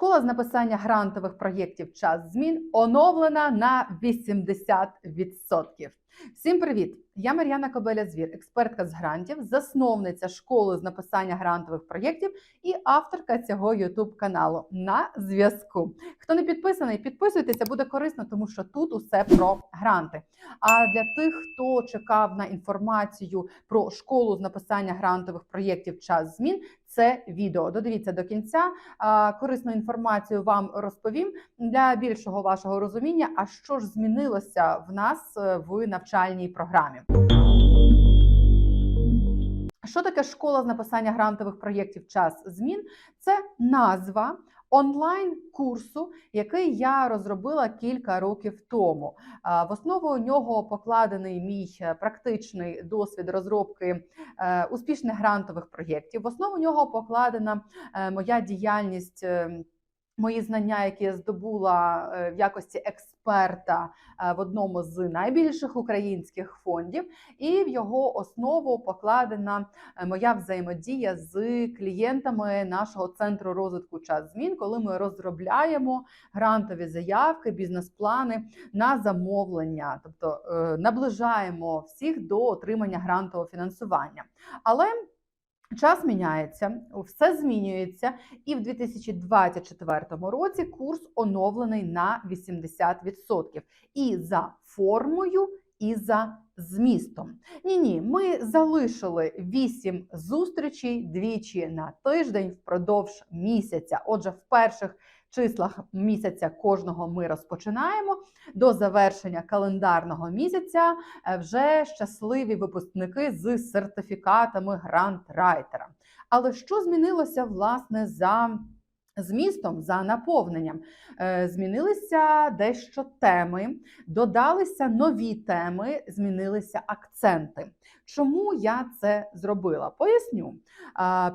Школа з написання грантових проєктів час змін оновлена на 80%. Всім привіт! Я Мар'яна Кобеля Звір, експертка з грантів, засновниця школи з написання грантових проєктів і авторка цього youtube каналу на зв'язку. Хто не підписаний, підписуйтеся, буде корисно, тому що тут усе про гранти. А для тих, хто чекав на інформацію про школу з написання грантових проєктів час змін, це відео. Додивіться до кінця. Корисну інформацію вам розповім для більшого вашого розуміння. А що ж змінилося в нас е, в навчальній програмі? Що таке школа з написання грантових проєктів час змін? Це назва онлайн-курсу, який я розробила кілька років тому. В основу нього покладений мій е, практичний досвід розробки е, успішних грантових проєктів. В основу нього покладена е, моя діяльність. Мої знання, які я здобула е, в якості експерта е, в одному з найбільших українських фондів, і в його основу покладена е, моя взаємодія з клієнтами нашого центру розвитку час змін, коли ми розробляємо грантові заявки, бізнес-плани на замовлення, тобто наближаємо всіх до отримання грантового фінансування. Але Час міняється, все змінюється, і в 2024 році курс оновлений на 80%. І за формою, і за змістом. Ні, ні, ми залишили 8 зустрічей двічі на тиждень впродовж місяця. Отже, в перших числах місяця кожного ми розпочинаємо до завершення календарного місяця е, вже щасливі випускники з сертифікатами грант-райтера. Але що змінилося власне за змістом, за наповненням? Е, Змінилися дещо теми, додалися нові теми, змінилися акценти. Чому я це зробила? Поясню.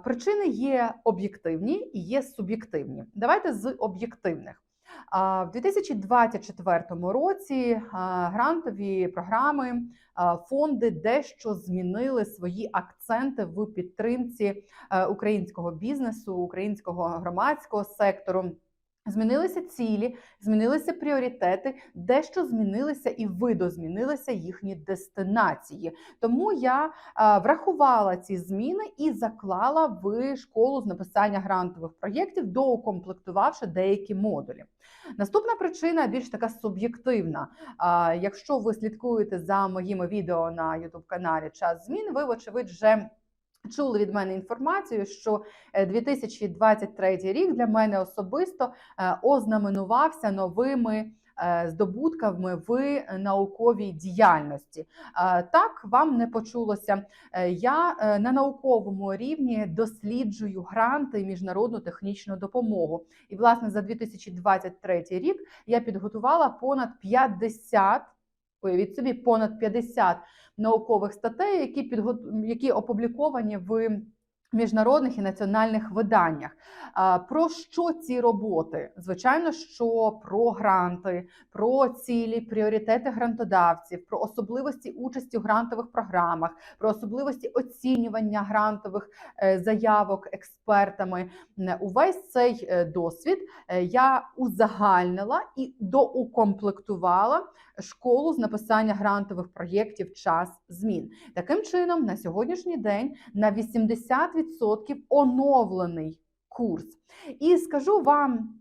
Причини є об'єктивні і є суб'єктивні. Давайте з об'єктивних. В 2024 році грантові програми, фонди дещо змінили свої акценти в підтримці е, українського бізнесу, українського громадського сектору. Змінилися цілі, змінилися пріоритети, дещо змінилися і видозмінилися їхні дестинації. Тому я врахувала ці зміни і заклала в школу з написання грантових проєктів, доукомплектувавши деякі модулі. Наступна причина більш така суб'єктивна. Якщо ви слідкуєте за моїми відео на youtube каналі Час змін, ви, вочевидь, вже Чули від мене інформацію, що е, 2023 рік для мене особисто е, ознаменувався новими е, здобутками в науковій діяльності. Е, Так вам не почулося. Е, Я е, на науковому рівні досліджую гранти і міжнародну технічну допомогу. І, власне, за 2023 рік я підготувала понад 50 Уявіть собі, понад 50 наукових статей, які підгот... які опубліковані в міжнародних і національних виданнях. Про що ці роботи? Звичайно, що про гранти, про цілі, пріоритети грантодавців, про особливості участі у грантових програмах, про особливості оцінювання грантових е, заявок експертами. Увесь цей е, досвід е, я узагальнила і доукомплектувала школу з написання грантових проєктів час змін. Таким чином, на сьогоднішній день на 80% оновлений курс. І скажу вам.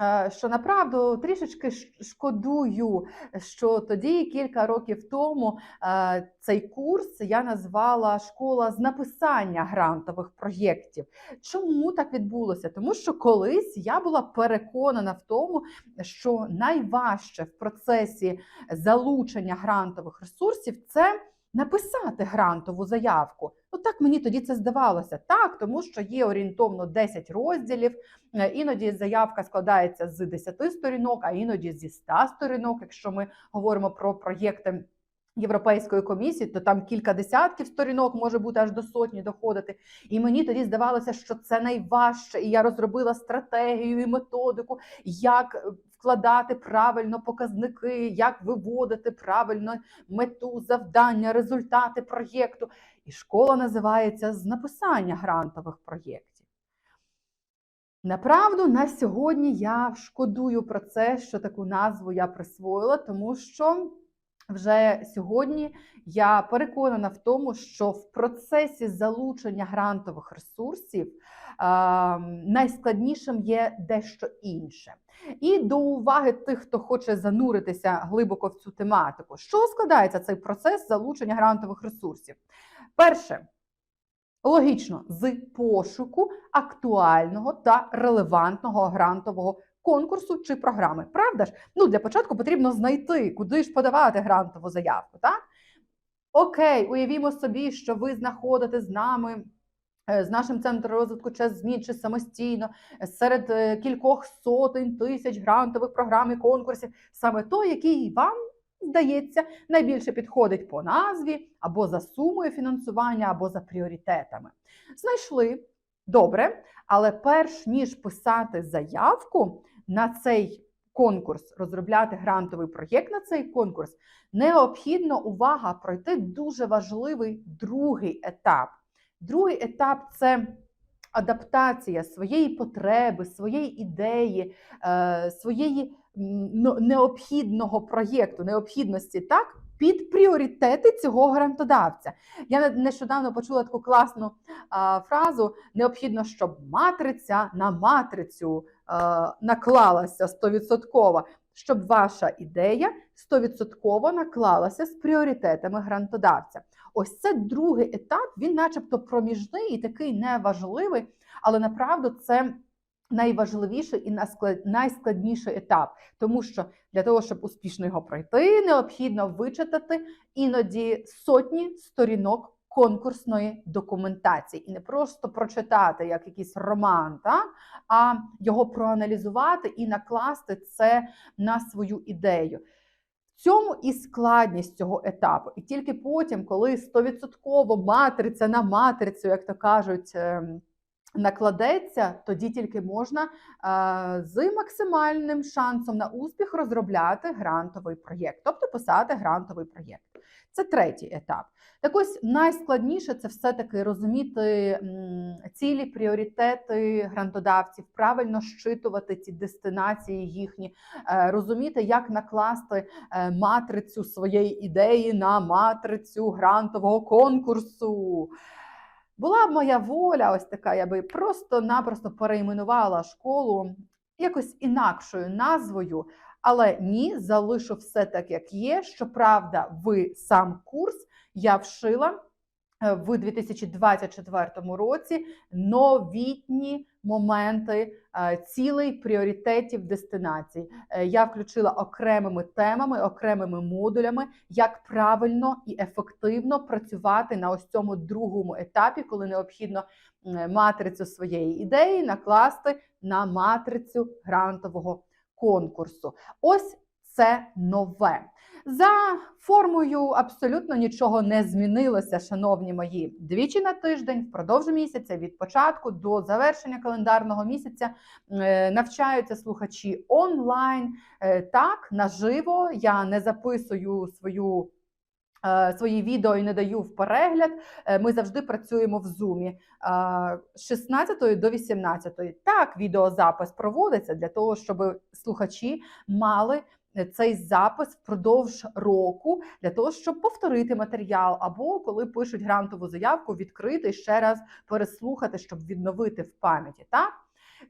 Е, Що направду трішечки шкодую, що тоді кілька років тому е, цей курс я назвала школа з написання грантових проєктів. Чому так відбулося? Тому що колись я була переконана в тому, що найважче в процесі залучення грантових ресурсів це написати грантову заявку. Ну так мені тоді це здавалося. Так, тому що є орієнтовно 10 розділів. Е, Іноді заявка складається з 10 сторінок, а іноді зі 100 сторінок, якщо ми говоримо про проєкти. Європейської комісії, то там кілька десятків сторінок може бути аж до сотні доходити. І мені тоді здавалося, що це найважче. І я розробила стратегію і методику, як вкладати правильно показники, як виводити правильно мету, завдання, результати проєкту. І школа називається з написання грантових проєктів. Направду, на сьогодні я шкодую про це, що таку назву я присвоїла, тому що вже сьогодні я переконана в тому, що в процесі залучення грантових ресурсів найскладнішим є дещо інше. І до уваги тих, хто хоче зануритися глибоко в цю тематику, що складається цей процес залучення грантових ресурсів? Перше. Логічно, з пошуку актуального та релевантного грантового конкурсу чи програми. Правда ж? Ну, для початку потрібно знайти, куди ж подавати грантову заявку. так? Окей, уявімо собі, що ви знаходите з нами. е, З нашим центром розвитку час змін чи самостійно е, серед е, кількох сотень тисяч грантових програм і конкурсів, саме той, який вам здається найбільше підходить по назві або за сумою фінансування, або за пріоритетами. Знайшли добре, але перш ніж писати заявку на цей конкурс, розробляти грантовий проєкт на цей конкурс, необхідно увага пройти дуже важливий другий етап. Другий етап це адаптація своєї потреби, своєї ідеї, е, своєї необхідного проєкту, необхідності так. Під пріоритети цього грантодавця. Я нещодавно почула таку класну а, фразу: необхідно, щоб матриця на матрицю а, наклалася стовідсотково, щоб ваша ідея стовідсотково наклалася з пріоритетами грантодавця. Ось це другий етап, він, начебто, проміжний і такий неважливий, але направду це найважливіший і найскладніший етап, тому що для того, щоб успішно його пройти, необхідно вичитати іноді сотні сторінок. Конкурсної документації і не просто прочитати як якийсь роман, так? а його проаналізувати і накласти це на свою ідею. В цьому і складність цього етапу. І тільки потім, коли стовідсотково матриця на матрицю, як то кажуть, ем, накладеться, тоді тільки можна з максимальним шансом на успіх розробляти грантовий проєкт, тобто писати грантовий проєкт. Це третій етап. Так ось найскладніше це все-таки розуміти цілі, пріоритети грантодавців, правильно щитувати ці дестинації їхні, е, розуміти, як накласти е, матрицю своєї ідеї на матрицю грантового конкурсу. Була б моя воля, ось така, я би просто-напросто перейменувала школу якось інакшою назвою, але ні, залишу все так, як є. Щоправда, ви сам курс я вшила в 2024 році новітні моменти е, цілей пріоритетів дестинацій. Е, Я включила окремими темами, окремими модулями, як правильно і ефективно працювати на ось цьому другому етапі, коли необхідно матрицю своєї ідеї накласти на матрицю грантового конкурсу. Ось це нове. За формою абсолютно нічого не змінилося, шановні мої. Двічі на тиждень, впродовж місяця, від початку до завершення календарного місяця е, навчаються слухачі онлайн. Е, Так, наживо. Я не записую свою. е, Свої відео і не даю в перегляд. Ми завжди працюємо в зумі з 16 до 18. Так, відеозапис проводиться для того, щоб слухачі мали цей запис впродовж року для того, щоб повторити матеріал, або коли пишуть грантову заявку, відкрити і ще раз переслухати, щоб відновити в пам'яті. Так?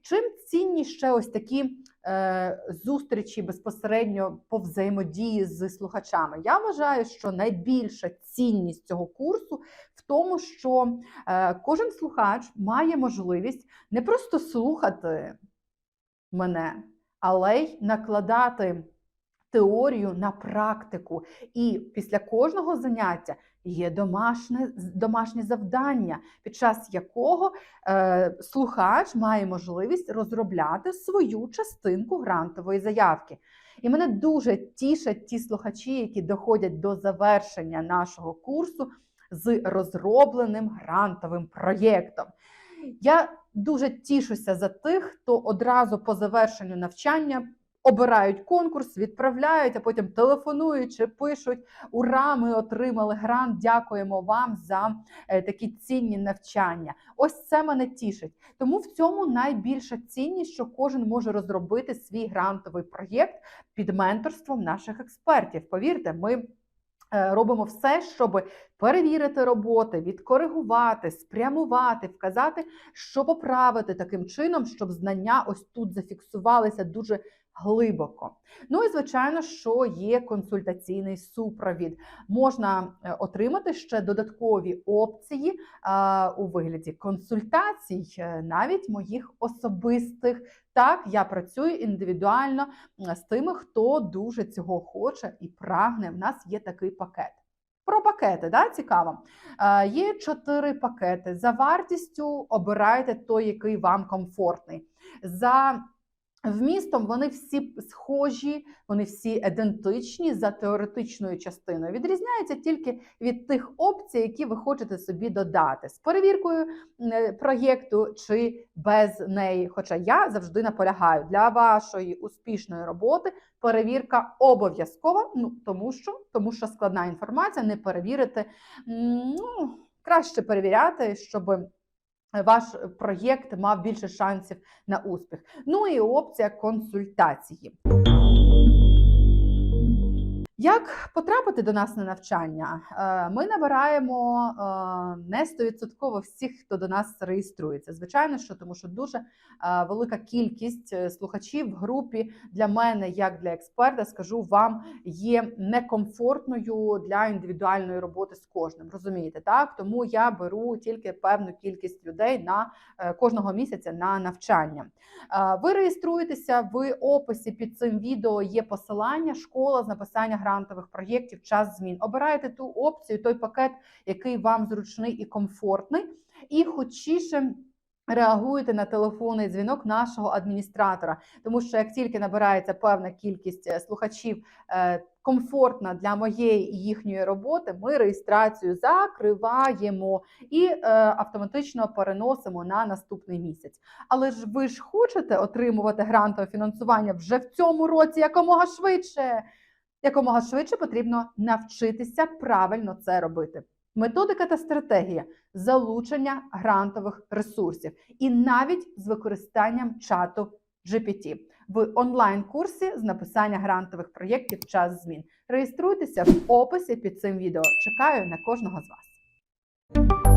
Чим цінні ще ось такі е, зустрічі безпосередньо по взаємодії з слухачами? Я вважаю, що найбільша цінність цього курсу в тому, що е, кожен слухач має можливість не просто слухати мене, але й накладати теорію на практику. І після кожного заняття є домашнє, домашнє завдання, під час якого е, слухач має можливість розробляти свою частинку грантової заявки. І мене дуже тішать ті слухачі, які доходять до завершення нашого курсу з розробленим грантовим проєктом. Я дуже тішуся за тих, хто одразу по завершенню навчання обирають конкурс, відправляють, а потім телефонують чи пишуть: Ура! Ми отримали грант! Дякуємо вам за е, такі цінні навчання. Ось це мене тішить. Тому в цьому найбільша цінність, що кожен може розробити свій грантовий проєкт під менторством наших експертів. Повірте, ми. е, Робимо все, щоб перевірити роботи, відкоригувати, спрямувати, вказати, що поправити таким чином, щоб знання ось тут зафіксувалися дуже глибоко. Ну і звичайно, що є консультаційний супровід. Можна е, отримати ще додаткові опції у вигляді консультацій, е, навіть моїх особистих. Так, я працюю індивідуально з тими, хто дуже цього хоче і прагне. В нас є такий пакет. Про пакети, да, цікаво. Е, є чотири пакети. За вартістю обирайте той, який вам комфортний. За вмістом вони всі схожі, вони всі ідентичні за теоретичною частиною. Відрізняються тільки від тих опцій, які ви хочете собі додати з перевіркою е, проєкту чи без неї. Хоча я завжди наполягаю для вашої успішної роботи перевірка обов'язкова. Ну тому що тому що складна інформація не перевірити. Ну, краще перевіряти, щоб ваш проєкт мав більше шансів на успіх. Ну і опція консультації. Як потрапити до нас на навчання? Е, Ми набираємо е, не 100% всіх, хто до нас реєструється. Звичайно, що тому що дуже е, велика кількість слухачів в групі для мене, як для експерта, скажу вам, є некомфортною для індивідуальної роботи з кожним. Розумієте, так? Тому я беру тільки певну кількість людей на кожного місяця на навчання. Ви реєструєтеся в описі під цим відео. Є посилання школа з написання грантових проєктів. Час змін. Обирайте ту опцію, той пакет, який вам зручний і комфортний, і хочіше. Реагуєте на телефонний дзвінок нашого адміністратора, тому що як тільки набирається певна кількість е, слухачів е, комфортна для моєї і їхньої роботи, ми реєстрацію закриваємо і е, автоматично переносимо на наступний місяць. Але ж ви ж хочете отримувати грантове фінансування вже в цьому році якомога швидше. Якомога швидше потрібно навчитися правильно це робити. Методика та стратегія залучення грантових ресурсів і навіть з використанням чату GPT в онлайн-курсі з написання грантових проєктів час змін. Реєструйтеся в описі під цим відео. Чекаю на кожного з вас.